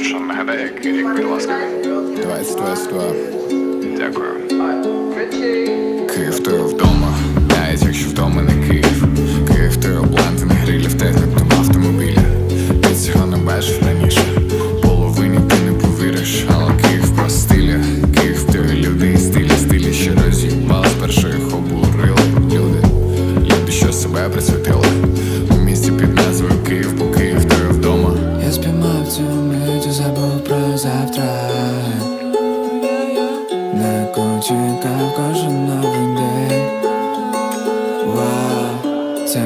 Хлопче, нагадай, який рік, будь ласка. 2022. Дякую. Київ, ти вдома.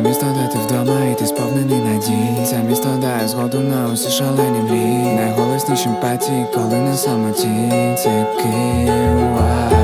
місто, де ти вдома, і ти сповнений надій. Це місто дає згоду на усі шалені мрії. Найголосніші емпатії, коли на самоті. Це Київ.